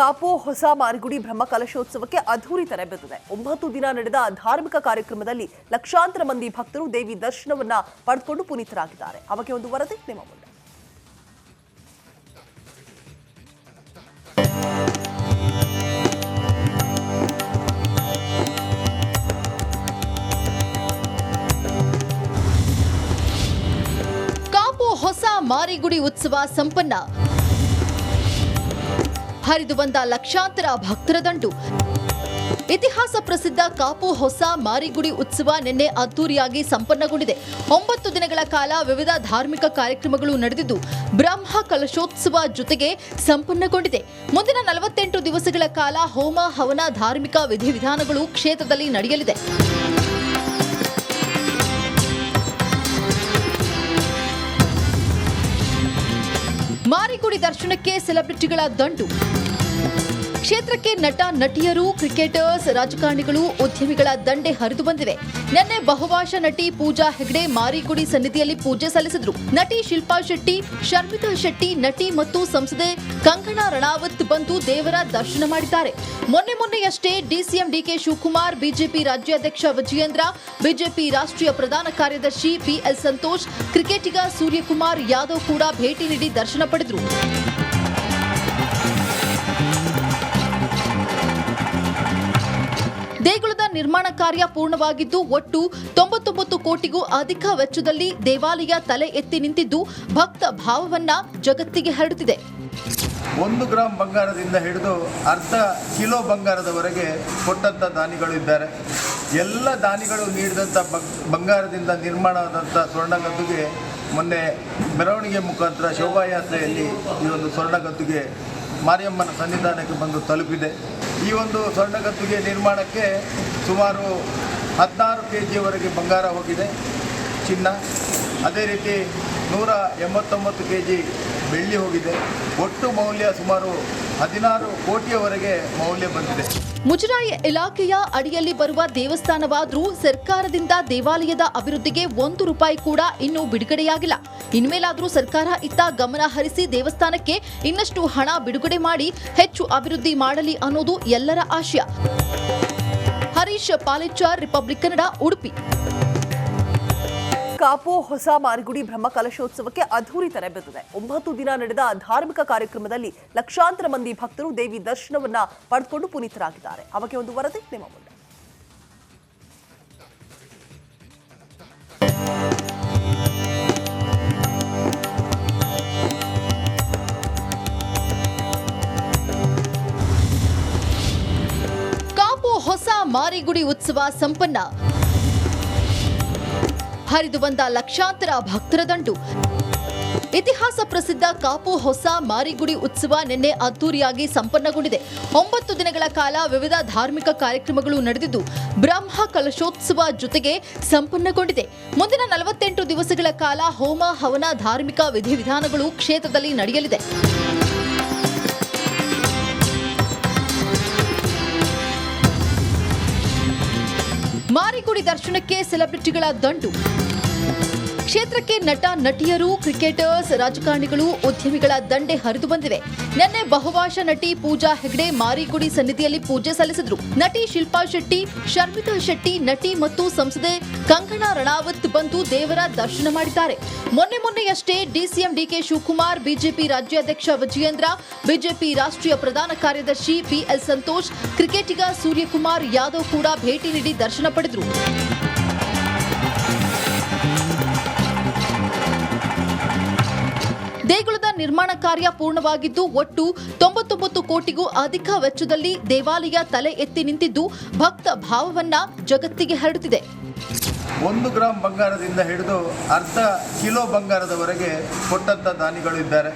ಕಾಪು ಹೊಸ ಮಾರಿಗುಡಿ ಬ್ರಹ್ಮ ಕಲಶೋತ್ಸವಕ್ಕೆ ಅದ್ಧೂರಿ ತೆರೆ ಬಿದ್ದಿದೆ. ಒಂಬತ್ತು ದಿನ ನಡೆದ ಧಾರ್ಮಿಕ ಕಾರ್ಯಕ್ರಮದಲ್ಲಿ ಲಕ್ಷಾಂತರ ಮಂದಿ ಭಕ್ತರು ದೇವಿ ದರ್ಶನವನ್ನ ಪಡೆದುಕೊಂಡು ಪುನೀತರಾಗಿದ್ದಾರೆ. ಅವಕ್ಕೆ ಒಂದು ವರದಿ, ನಿಮ್ಮ ಮುಂದೆ. ಕಾಪು ಹೊಸ ಮಾರಿಗುಡಿ ಉತ್ಸವ ಸಂಪನ್ನ. ಹರಿದು ಬಂದ ಲಕ್ಷಾಂತರ ಭಕ್ತರ ದಂಡು ಇತಿಹಾಸ ಪ್ರಸಿದ್ಧ ಕಾಪು ಹೊಸ ಮಾರಿಗುಡಿ ಉತ್ಸವ ನಿನ್ನೆ ಅದ್ದೂರಿಯಾಗಿ ಸಂಪನ್ನಗೊಂಡಿದೆ. ಒಂಬತ್ತು ದಿನಗಳ ಕಾಲ ವಿವಿಧ ಧಾರ್ಮಿಕ ಕಾರ್ಯಕ್ರಮಗಳು ನಡೆದಿದ್ದು, ಬ್ರಹ್ಮ ಕಲಶೋತ್ಸವ ಜೊತೆಗೆ ಸಂಪನ್ನಗೊಂಡಿದೆ. ಮುಂದಿನ ನಲವತ್ತೆಂಟು ದಿವಸಗಳ ಕಾಲ ಹೋಮ, ಹವನ, ಧಾರ್ಮಿಕ ವಿಧಿವಿಧಾನಗಳು ಕ್ಷೇತ್ರದಲ್ಲಿ ನಡೆಯಲಿದೆ. ಮಾರಿಗುಡಿ ದರ್ಶನಕ್ಕೆ ಸೆಲೆಬ್ರಿಟಿಗಳ ದಂಡು ಕ್ಷೇತ್ರಕ್ಕೆ ನಟ, ನಟಿಯರು, ಕ್ರಿಕೆಟರ್ಸ್, ರಾಜಕಾರಣಿಗಳು, ಉದ್ಯಮಿಗಳ ದಂಡೆ ಹರಿದು ಬಂದಿವೆ. ನಿನ್ನೆ ಬಹುಭಾಷಾ ನಟಿ ಪೂಜಾ ಹೆಗ್ಡೆ ಮಾರಿಗುಡಿ ಸನ್ನಿಧಿಯಲ್ಲಿ ಪೂಜೆ ಸಲ್ಲಿಸಿದ್ರು. ನಟಿ ಶಿಲ್ಪಾ ಶೆಟ್ಟಿ, ಶರ್ಮಿತಾ ಶೆಟ್ಟಿ, ನಟಿ ಮತ್ತು ಸಂಸದೆ ಕಂಗಣಾ ರಣಾವತ್ ಬಂದು ದೇವರ ದರ್ಶನ ಮಾಡಿದ್ದಾರೆ. ಮೊನ್ನೆ ಮೊನ್ನೆಯಷ್ಟೇ ಡಿಸಿಎಂ ಡಿಕೆ ಶಿವಕುಮಾರ್, ಬಿಜೆಪಿ ರಾಜ್ಯಾಧ್ಯಕ್ಷ ವಿಜಯೇಂದ್ರ, ಬಿಜೆಪಿ ರಾಷ್ಟ್ರೀಯ ಪ್ರಧಾನ ಕಾರ್ಯದರ್ಶಿ ಪಿಎಲ್ ಸಂತೋಷ್, ಕ್ರಿಕೆಟಿಗ ಸೂರ್ಯಕುಮಾರ್ ಯಾದವ್ ಕೂಡ ಭೇಟಿ ನೀಡಿ ದರ್ಶನ ಪಡೆದರು. ದೇಗುಲದ ನಿರ್ಮಾಣ ಕಾರ್ಯ ಪೂರ್ಣವಾಗಿದ್ದು, ಒಟ್ಟು ತೊಂಬತ್ತೊಂಬತ್ತು ಕೋಟಿಗೂ ಅಧಿಕ ವೆಚ್ಚದಲ್ಲಿ ದೇವಾಲಯ ತಲೆ ಎತ್ತಿ ನಿಂತಿದ್ದು, ಭಕ್ತ ಭಾವವನ್ನ ಜಗತ್ತಿಗೆ ಹರಡುತ್ತಿದೆ. ಒಂದು ಗ್ರಾಮ್ ಬಂಗಾರದಿಂದ ಹಿಡಿದು ಅರ್ಧ ಕಿಲೋ ಬಂಗಾರದವರೆಗೆ ಕೊಟ್ಟಂಥ ದಾನಿಗಳು ಇದ್ದಾರೆ. ಎಲ್ಲ ದಾನಿಗಳು ನೀಡಿದಂಥ ಬಗ್- ಬಂಗಾರದಿಂದ ನಿರ್ಮಾಣವಾದಂಥ ಸ್ವರ್ಣಗದ್ದುಗೆ ಮೊನ್ನೆ ಮೆರವಣಿಗೆ ಮುಖಾಂತರ ಶೋಭಾಯಾತ್ರೆಯಲ್ಲಿ ಈ ಒಂದು ಸ್ವರ್ಣಗದ್ದುಗೆ ಮಾರಿಯಮ್ಮನ ಸನ್ನಿಧಾನಕ್ಕೆ ಬಂದು ತಲುಪಿದೆ. ಈ ಒಂದು ಸ್ವರ್ಣಗದ್ದುಗೆ ನಿರ್ಮಾಣಕ್ಕೆ ಸುಮಾರು ಹದಿನಾರು ಕೆ ಜಿವರೆಗೆ ಬಂಗಾರ ಹೋಗಿದೆ. ಚಿನ್ನ. ಅದೇ ರೀತಿ ನೂರ ಎಂಬತ್ತೊಂಬತ್ತು ಕೆ ಜಿ ಬೆಳ್ಳಿ ಹೋಗಿದೆ. ಒಟ್ಟು ಮೌಲ್ಯ ಸುಮಾರು ಹದಿನಾರು ಕೋಟಿಯವರೆಗೆ ಮೌಲ್ಯ ಬಂದಿದೆ. ಮುಜರಾಯಿ ಇಲಾಖೆಯ ಅಡಿಯಲ್ಲಿ ಬರುವ ದೇವಸ್ಥಾನವಾದರೂ ಸರ್ಕಾರದಿಂದ ದೇವಾಲಯದ ಅಭಿವೃದ್ಧಿಗೆ ಒಂದು ರೂಪಾಯಿ ಕೂಡ ಇನ್ನೂ ಬಿಡುಗಡೆಯಾಗಿಲ್ಲ. ಇನ್ಮೇಲಾದರೂ ಸರ್ಕಾರ ಇತ್ತ ಗಮನ ಹರಿಸಿ ದೇವಸ್ಥಾನಕ್ಕೆ ಇನ್ನಷ್ಟು ಹಣ ಬಿಡುಗಡೆ ಮಾಡಿ ಹೆಚ್ಚು ಅಭಿವೃದ್ಧಿ ಮಾಡಲಿ ಅನ್ನೋದು ಎಲ್ಲರ ಆಶಯ. ಹರೀಶ್ ಪಾಲೆಚ್ಚಾರ್ ರಿಪಬ್ಲಿಕ್ ಕನ್ನಡ, ಉಡುಪಿ. ಕಾಪು ಹೊಸ ಮಾರಿಗುಡಿ ಬ್ರಹ್ಮ ಕಲಶೋತ್ಸವಕ್ಕೆ ಅದ್ಧೂರಿ ತೆರೆ ಒಂಬತ್ತು ದಿನ ನಡೆದ ಧಾರ್ಮಿಕ ಕಾರ್ಯಕ್ರಮದಲ್ಲಿ ಲಕ್ಷಾಂತರ ಮಂದಿ ಭಕ್ತರು ದೇವಿ ದರ್ಶನವನ್ನ ಪಡೆದುಕೊಂಡು ಪುನೀತರಾಗಿದ್ದಾರೆ. ಅವಕ್ಕೆ ಒಂದು ವರದಿ, ನಿಮ್ಮ ಮುಂದೆ. ಕಾಪು ಹೊಸ ಮಾರಿಗುಡಿ ಉತ್ಸವ ಸಂಪನ್ನ. ಹರಿದು ಬಂದ ಲಕ್ಷಾಂತರ ಭಕ್ತರ ದಂಡು ಇತಿಹಾಸ ಪ್ರಸಿದ್ಧ ಕಾಪು ಹೊಸ ಮಾರಿಗುಡಿ ಉತ್ಸವ ನಿನ್ನೆ ಅದ್ದೂರಿಯಾಗಿ ಸಂಪನ್ನಗೊಂಡಿದೆ. ಒಂಬತ್ತು ದಿನಗಳ ಕಾಲ ವಿವಿಧ ಧಾರ್ಮಿಕ ಕಾರ್ಯಕ್ರಮಗಳು ನಡೆದಿದ್ದು, ಬ್ರಹ್ಮ ಕಲಶೋತ್ಸವ ಜೊತೆಗೆ ಸಂಪನ್ನಗೊಂಡಿದೆ. ಮುಂದಿನ ನಲವತ್ತೆಂಟು ದಿವಸಗಳ ಕಾಲ ಹೋಮ, ಹವನ, ಧಾರ್ಮಿಕ ವಿಧಿವಿಧಾನಗಳು ಕ್ಷೇತ್ರದಲ್ಲಿ ನಡೆಯಲಿದೆ. ಮಾರಿಗುಡಿ ದರ್ಶನಕ್ಕೆ ಸೆಲೆಬ್ರಿಟಿಗಳ ದಂಡು. ಕ್ಷೇತ್ರಕ್ಕೆ ನಟ, ನಟಿಯರು, ಕ್ರಿಕೆಟರ್ಸ್, ರಾಜಕಾರಣಿಗಳು, ಉದ್ಯಮಿಗಳ ದಂಡೆ ಹರಿದು ಬಂದಿವೆ ನಿನ್ನೆ ಬಹುಭಾಷಾ ನಟಿ ಪೂಜಾ ಹೆಗ್ಡೆ ಮಾರಿಗುಡಿ ಸನ್ನಿಧಿಯಲ್ಲಿ ಪೂಜೆ ಸಲ್ಲಿಸಿದ್ರು. ನಟಿ ಶಿಲ್ಪಾ ಶೆಟ್ಟಿ, ಶರ್ಮಿತಾ ಶೆಟ್ಟಿ, ನಟಿ ಮತ್ತು ಸಂಸದೆ ಕಂಗನಾ ರಣಾವತ್ ಬಂದು ದೇವರ ದರ್ಶನ ಮಾಡಿದ್ದಾರೆ. ಮೊನ್ನೆ ಮೊನ್ನೆಯಷ್ಟೇ ಡಿಸಿಎಂ ಡಿಕೆ ಶಿವಕುಮಾರ್, ಬಿಜೆಪಿ ರಾಜ್ಯಾಧ್ಯಕ್ಷ ವಿಜಯೇಂದ್ರ, ಬಿಜೆಪಿ ರಾಷ್ಟ್ರೀಯ ಪ್ರಧಾನ ಕಾರ್ಯದರ್ಶಿ ಪಿಎಲ್ ಸಂತೋಷ್, ಕ್ರಿಕೆಟಿಗ ಸೂರ್ಯಕುಮಾರ್ ಯಾದವ್ ಕೂಡ ಭೇಟಿ ನೀಡಿ ದರ್ಶನ ಪಡೆದರು. ದೇಗುಲದ ನಿರ್ಮಾಣ ಕಾರ್ಯ ಪೂರ್ಣವಾಗಿದ್ದು, ಒಟ್ಟು ತೊಂಬತ್ತೊಂಬತ್ತು ಕೋಟಿಗೂ ಅಧಿಕ ವೆಚ್ಚದಲ್ಲಿ ದೇವಾಲಯ ತಲೆ ಎತ್ತಿ ನಿಂತಿದ್ದು, ಭಕ್ತ ಭಾವವನ್ನ ಜಗತ್ತಿಗೆ ಹರಡುತ್ತಿದೆ. ಒಂದು ಗ್ರಾಮ್ ಬಂಗಾರದಿಂದ ಹಿಡಿದು ಅರ್ಧ ಕಿಲೋ ಬಂಗಾರದವರೆಗೆ ಕೊಟ್ಟಂಥ ದಾನಿಗಳು ಇದ್ದಾರೆ.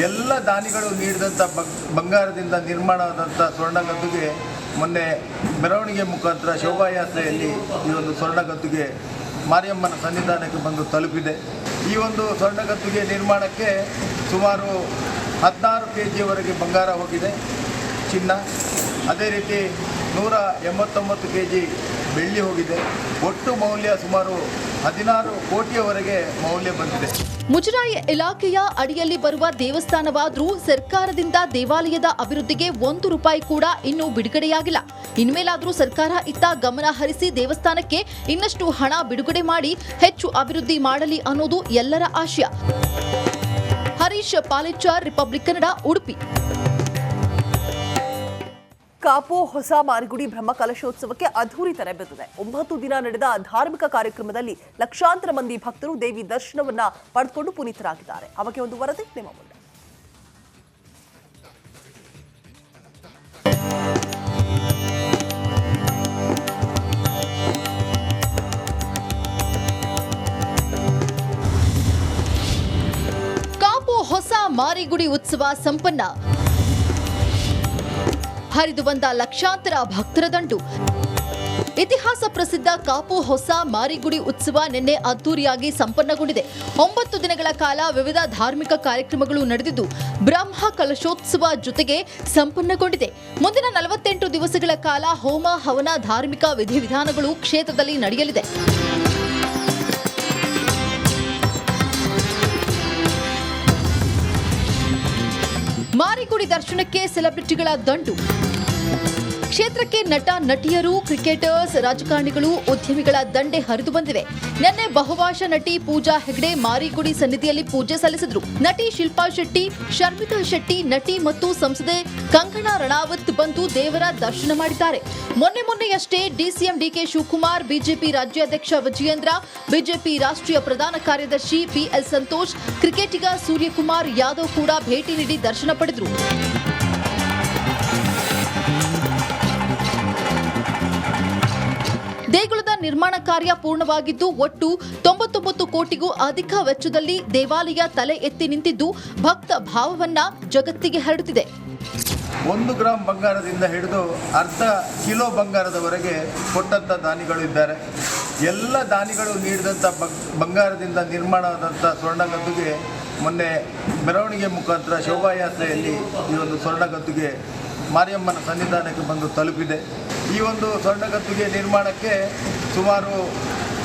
ಎಲ್ಲ ದಾನಿಗಳು ನೀಡಿದಂಥ ಬಗ್- ಬಂಗಾರದಿಂದ ನಿರ್ಮಾಣವಾದಂಥ ಸ್ವರ್ಣಗದ್ದುಗೆ ಮೊನ್ನೆ ಮೆರವಣಿಗೆ ಮುಖಾಂತರ ಶೋಭಾಯಾತ್ರೆಯಲ್ಲಿ ಈ ಒಂದು ಸ್ವರ್ಣಗದ್ದುಗೆ ಮಾರಿಯಮ್ಮನ ಸನ್ನಿಧಾನಕ್ಕೆ ಬಂದು ತಲುಪಿದೆ. ಈ ಒಂದು ಸ್ವರ್ಣಗದ್ದುಗೆ ನಿರ್ಮಾಣಕ್ಕೆ ಸುಮಾರು ಹದಿನಾರು ಕೆ ಜಿವರೆಗೆ ಬಂಗಾರ ಹೋಗಿದೆ. ಚಿನ್ನ, ಅದೇ ರೀತಿ ನೂರ ಎಂಬತ್ತೊಂಬತ್ತು ಕೆ ಜಿ ಬೆಳ್ಳಿ ಹೋಗಿದೆ. ಒಟ್ಟು ಮೌಲ್ಯ ಸುಮಾರು ಹದಿನಾರು ಕೋಟಿಯವರೆಗೆ ಮೌಲ್ಯ ಬಂದಿದೆ. ಮುಜರಾಯಿ ಇಲಾಖೆಯ ಅಡಿಯಲ್ಲಿ ಬರುವ ದೇವಸ್ಥಾನವಾದರೂ ಸರ್ಕಾರದಿಂದ ದೇವಾಲಯದ ಅಭಿವೃದ್ಧಿಗೆ ಒಂದು ರೂಪಾಯಿ ಕೂಡ ಇನ್ನೂ ಬಿಡುಗಡೆಯಾಗಿಲ್ಲ. ಇನ್ಮೇಲಾದರೂ ಸರ್ಕಾರ ಇತ್ತ ಗಮನ ಹರಿಸಿ ದೇವಸ್ಥಾನಕ್ಕೆ ಇನ್ನಷ್ಟು ಹಣ ಬಿಡುಗಡೆ ಮಾಡಿ ಹೆಚ್ಚು ಅಭಿವೃದ್ಧಿ ಮಾಡಲಿ ಅನ್ನೋದು ಎಲ್ಲರ ಆಶಯ. ಹರೀಶ್ ಪಾಲೆಚ್ಚಾರ್ ರಿಪಬ್ಲಿಕ್ ಕನ್ನಡ, ಉಡುಪಿ. ಕಾಪು ಹೊಸ ಮಾರಿಗುಡಿ ಬ್ರಹ್ಮ ಕಲಶೋತ್ಸವಕ್ಕೆ ಅದ್ಧೂರಿ ತೆರೆ ಬಿದ್ದಿದೆ. ಒಂಬತ್ತು ದಿನ ನಡೆದ ಧಾರ್ಮಿಕ ಕಾರ್ಯಕ್ರಮದಲ್ಲಿ ಲಕ್ಷಾಂತರ ಮಂದಿ ಭಕ್ತರು ದೇವಿ ದರ್ಶನವನ್ನ ಪಡೆದುಕೊಂಡು ಪುನೀತರಾಗಿದ್ದಾರೆ. ಅವಕ್ಕೆ ಒಂದು ವರದಿ, ನಿಮ್ಮ ಮುಂದೆ. ಕಾಪು ಹೊಸ ಮಾರಿಗುಡಿ ಉತ್ಸವ ಸಂಪನ್ನ. ಹರಿದು ಬಂದ ಲಕ್ಷಾಂತರ ಭಕ್ತರ ದಂಡು ಇತಿಹಾಸ ಪ್ರಸಿದ್ಧ ಕಾಪು ಹೊಸ ಮಾರಿಗುಡಿ ಉತ್ಸವ ನಿನ್ನೆ ಅದ್ದೂರಿಯಾಗಿ ಸಂಪನ್ನಗೊಂಡಿದೆ. ಒಂಬತ್ತು ದಿನಗಳ ಕಾಲ ವಿವಿಧ ಧಾರ್ಮಿಕ ಕಾರ್ಯಕ್ರಮಗಳು ನಡೆದಿದ್ದು, ಬ್ರಹ್ಮ ಕಲಶೋತ್ಸವ ಜೊತೆಗೆ ಸಂಪನ್ನಗೊಂಡಿದೆ. ಮುಂದಿನ ನಲವತ್ತೆಂಟು ದಿವಸಗಳ ಕಾಲ ಹೋಮ, ಹವನ, ಧಾರ್ಮಿಕ ವಿಧಿವಿಧಾನಗಳು ಕ್ಷೇತ್ರದಲ್ಲಿ ನಡೆಯಲಿದೆ. ಮಾರಿಗುಡಿ ದರ್ಶನಕ್ಕೆ ಸೆಲೆಬ್ರಿಟಿಗಳ ದಂಡು. ಕ್ಷೇತ್ರಕ್ಕೆ ನಟ, ನಟಿಯರು, ಕ್ರಿಕೆಟರ್ಸ್, ರಾಜಕಾರಣಿಗಳು, ಉದ್ಯಮಿಗಳ ದಂಡೆ ಹರಿದು ಬಂದಿವೆ. ನಿನ್ನೆ ಬಹುಭಾಷಾ ನಟಿ ಪೂಜಾ ಹೆಗ್ಡೆ ಮಾರಿಗುಡಿ ಸನ್ನಿಧಿಯಲ್ಲಿ ಪೂಜೆ ಸಲ್ಲಿಸಿದ್ರು. ನಟಿ ಶಿಲ್ಪಾ ಶೆಟ್ಟಿ ಶರ್ಮಿತಾ ಶೆಟ್ಟಿ, ನಟಿ ಮತ್ತು ಸಂಸದೆ ಕಂಗನಾ ರಣಾವತ್ ಬಂದು ದೇವರ ದರ್ಶನ ಮಾಡಿದ್ದಾರೆ. ಮೊನ್ನೆ ಮೊನ್ನೆಯಷ್ಟೇ ಡಿಸಿಎಂ ಡಿಕೆ ಶಿವಕುಮಾರ್, ಬಿಜೆಪಿ ರಾಜ್ಯಾಧ್ಯಕ್ಷ ವಿಜಯೇಂದ್ರ, ಬಿಜೆಪಿ ರಾಷ್ಟ್ರೀಯ ಪ್ರಧಾನ ಕಾರ್ಯದರ್ಶಿ ಬಿಎಲ್ ಸಂತೋಷ್, ಕ್ರಿಕೆಟಿಗ ಸೂರ್ಯಕುಮಾರ್ ಯಾದವ್ ಕೂಡ ಭೇಟಿ ನೀಡಿ ದರ್ಶನ ಪಡೆದರು. ದೇಗುಲದ ನಿರ್ಮಾಣ ಕಾರ್ಯ ಪೂರ್ಣವಾಗಿದ್ದು, ಒಟ್ಟು ತೊಂಬತ್ತೊಂಬತ್ತು ಕೋಟಿಗೂ ಅಧಿಕ ವೆಚ್ಚದಲ್ಲಿ ದೇವಾಲಯ ತಲೆ ಎತ್ತಿ ನಿಂತಿದ್ದು, ಭಕ್ತ ಭಾವವನ್ನ ಜಗತ್ತಿಗೆ ಹರಡುತ್ತಿದೆ. ಒಂದು ಗ್ರಾಮ್ ಬಂಗಾರದಿಂದ ಹಿಡಿದು ಅರ್ಧ ಕಿಲೋ ಬಂಗಾರದವರೆಗೆ ಕೊಟ್ಟಂಥ ದಾನಿಗಳು ಇದ್ದಾರೆ. ಎಲ್ಲ ದಾನಿಗಳು ನೀಡಿದಂಥ ಬಗ್- ಬಂಗಾರದಿಂದ ನಿರ್ಮಾಣವಾದಂಥ ಸ್ವರ್ಣಗದ್ದುಗೆ ಮೊನ್ನೆ ಮೆರವಣಿಗೆ ಮುಖಾಂತರ ಶೋಭಾಯಾತ್ರೆಯಲ್ಲಿ ಈ ಒಂದು ಸ್ವರ್ಣಗದ್ದುಗೆ ಮಾರಿಯಮ್ಮನ ಸನ್ನಿಧಾನಕ್ಕೆ ಬಂದು ತಲುಪಿದೆ. ಈ ಒಂದು ಸ್ವರ್ಣಗದ್ದುಗೆ ನಿರ್ಮಾಣಕ್ಕೆ ಸುಮಾರು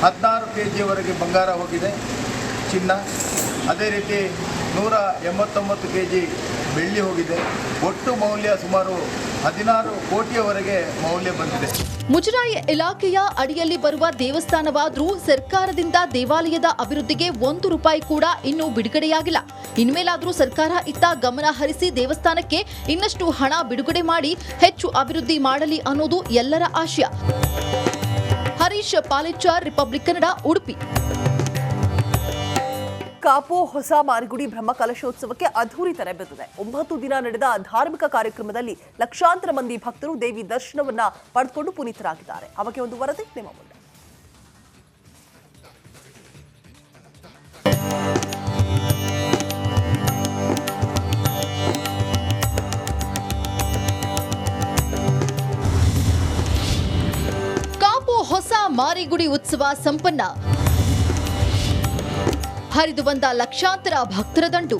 ಹದಿನಾರು ಕೆ ಜಿವರೆಗೆ ಬಂಗಾರ ಹೋಗಿದೆ. ಚಿನ್ನ, ಅದೇ ರೀತಿ ನೂರ ಎಂಬತ್ತೊಂಬತ್ತು ಕೆ ಜಿ ಬೆಳ್ಳಿ ಹೋಗಿದೆ. ಒಟ್ಟು ಮೌಲ್ಯ ಸುಮಾರು ಹದಿನಾರು ಕೋಟಿಯವರೆಗೆ ಮೌಲ್ಯ ಬಂದಿದೆ. ಮುಜರಾಯಿ ಇಲಾಖೆಯ ಅಡಿಯಲ್ಲಿ ಬರುವ ದೇವಸ್ಥಾನವಾದರೂ ಸರ್ಕಾರದಿಂದ ದೇವಾಲಯದ ಅಭಿವೃದ್ಧಿಗೆ ಒಂದು ರೂಪಾಯಿ ಕೂಡ ಇನ್ನೂ ಬಿಡುಗಡೆಯಾಗಿಲ್ಲ. ಇನ್ಮೇಲಾದರೂ ಸರ್ಕಾರ ಇತ್ತ ಗಮನ ಹರಿಸಿ ದೇವಸ್ಥಾನಕ್ಕೆ ಇನ್ನಷ್ಟು ಹಣ ಬಿಡುಗಡೆ ಮಾಡಿ ಹೆಚ್ಚು ಅಭಿವೃದ್ಧಿ ಮಾಡಲಿ ಅನ್ನೋದು ಎಲ್ಲರ ಆಶಯ. ಹರೀಶ್ ಪಾಲಿಚಾರ್, ರಿಪಬ್ಲಿಕ್ ಕನ್ನಡ, ಉಡುಪಿ. ಕಾಪು ಹೊಸ ಮಾರಿಗುಡಿ ಬ್ರಹ್ಮ ಕಲಶೋತ್ಸವಕ್ಕೆ ಅದ್ಧೂರಿ ತೆರೆ ಬಿದ್ದಿದೆ. ಒಂಬತ್ತು ದಿನ ನಡೆದ ಧಾರ್ಮಿಕ ಕಾರ್ಯಕ್ರಮದಲ್ಲಿ ಲಕ್ಷಾಂತರ ಮಂದಿ ಭಕ್ತರು ದೇವಿ ದರ್ಶನವನ್ನ ಪಡೆದುಕೊಂಡು ಪುನೀತರಾಗಿದ್ದಾರೆ. ಅವಕ್ಕೆ ಒಂದು ವರದಿ, ನಿಮ್ಮ ಮುಂದೆ. ಕಾಪು ಹೊಸ ಮಾರಿಗುಡಿ ಉತ್ಸವ ಸಂಪನ್ನ. ಹರಿದು ಬಂದ ಲಕ್ಷಾಂತರ ಭಕ್ತರ ದಂಡು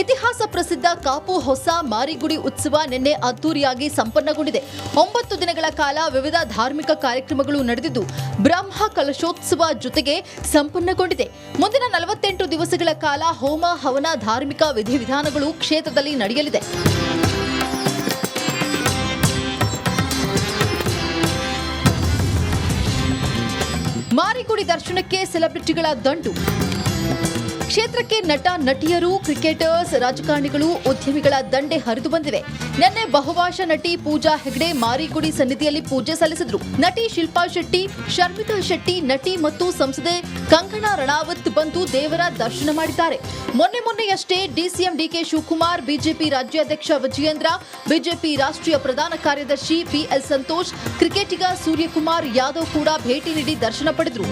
ಇತಿಹಾಸ ಪ್ರಸಿದ್ಧ ಕಾಪು ಹೊಸ ಮಾರಿಗುಡಿ ಉತ್ಸವ ನಿನ್ನೆ ಅದ್ದೂರಿಯಾಗಿ ಸಂಪನ್ನಗೊಂಡಿದೆ. ಒಂಬತ್ತು ದಿನಗಳ ಕಾಲ ವಿವಿಧ ಧಾರ್ಮಿಕ ಕಾರ್ಯಕ್ರಮಗಳು ನಡೆದಿದ್ದು, ಬ್ರಹ್ಮ ಕಲಶೋತ್ಸವ ಜೊತೆಗೆ ಸಂಪನ್ನಗೊಂಡಿದೆ. ಮುಂದಿನ ನಲವತ್ತೆಂಟು ದಿವಸಗಳ ಕಾಲ ಹೋಮ ಹವನ ಧಾರ್ಮಿಕ ವಿಧಿವಿಧಾನಗಳು ಕ್ಷೇತ್ರದಲ್ಲಿ ನಡೆಯಲಿದೆ. ಮಾರಿಗುಡಿ ದರ್ಶನಕ್ಕೆ ಸೆಲೆಬ್ರಿಟಿಗಳ ದಂಡು. ಕ್ಷೇತ್ರಕ್ಕೆ ನಟ, ನಟಿಯರು, ಕ್ರಿಕೆಟರ್ಸ್, ರಾಜಕಾರಣಿಗಳು, ಉದ್ಯಮಿಗಳ ದಂಡೆ ಹರಿದು ಬಂದಿವೆ. ನಿನ್ನೆ ಬಹುಭಾಷಾ ನಟಿ ಪೂಜಾ ಹೆಗ್ಡೆ ಮಾರಿಗುಡಿ ಸನ್ನಿಧಿಯಲ್ಲಿ ಪೂಜೆ ಸಲ್ಲಿಸಿದ್ರು. ನಟಿ ಶಿಲ್ಪಾ ಶೆಟ್ಟಿ, ಶರ್ಮಿತಾ ಶೆಟ್ಟಿ, ನಟಿ ಮತ್ತು ಸಂಸದೆ ಕಂಗನಾ ರಣಾವತ್ ಬಂದು ದೇವರ ದರ್ಶನ ಮಾಡಿದ್ದಾರೆ. ಮೊನ್ನೆ ಮೊನ್ನೆಯಷ್ಟೇ ಡಿಸಿಎಂ ಡಿಕೆ ಶಿವಕುಮಾರ್, ಬಿಜೆಪಿ ರಾಜ್ಯಾಧ್ಯಕ್ಷ ವಿಜಯೇಂದ್ರ, ಬಿಜೆಪಿ ರಾಷ್ಟ್ರೀಯ ಪ್ರಧಾನ ಕಾರ್ಯದರ್ಶಿ ಬಿಎಲ್ ಸಂತೋಷ್, ಕ್ರಿಕೆಟಿಗ ಸೂರ್ಯಕುಮಾರ್ ಯಾದವ್ ಕೂಡ ಭೇಟಿ ನೀಡಿ ದರ್ಶನ ಪಡೆದರು.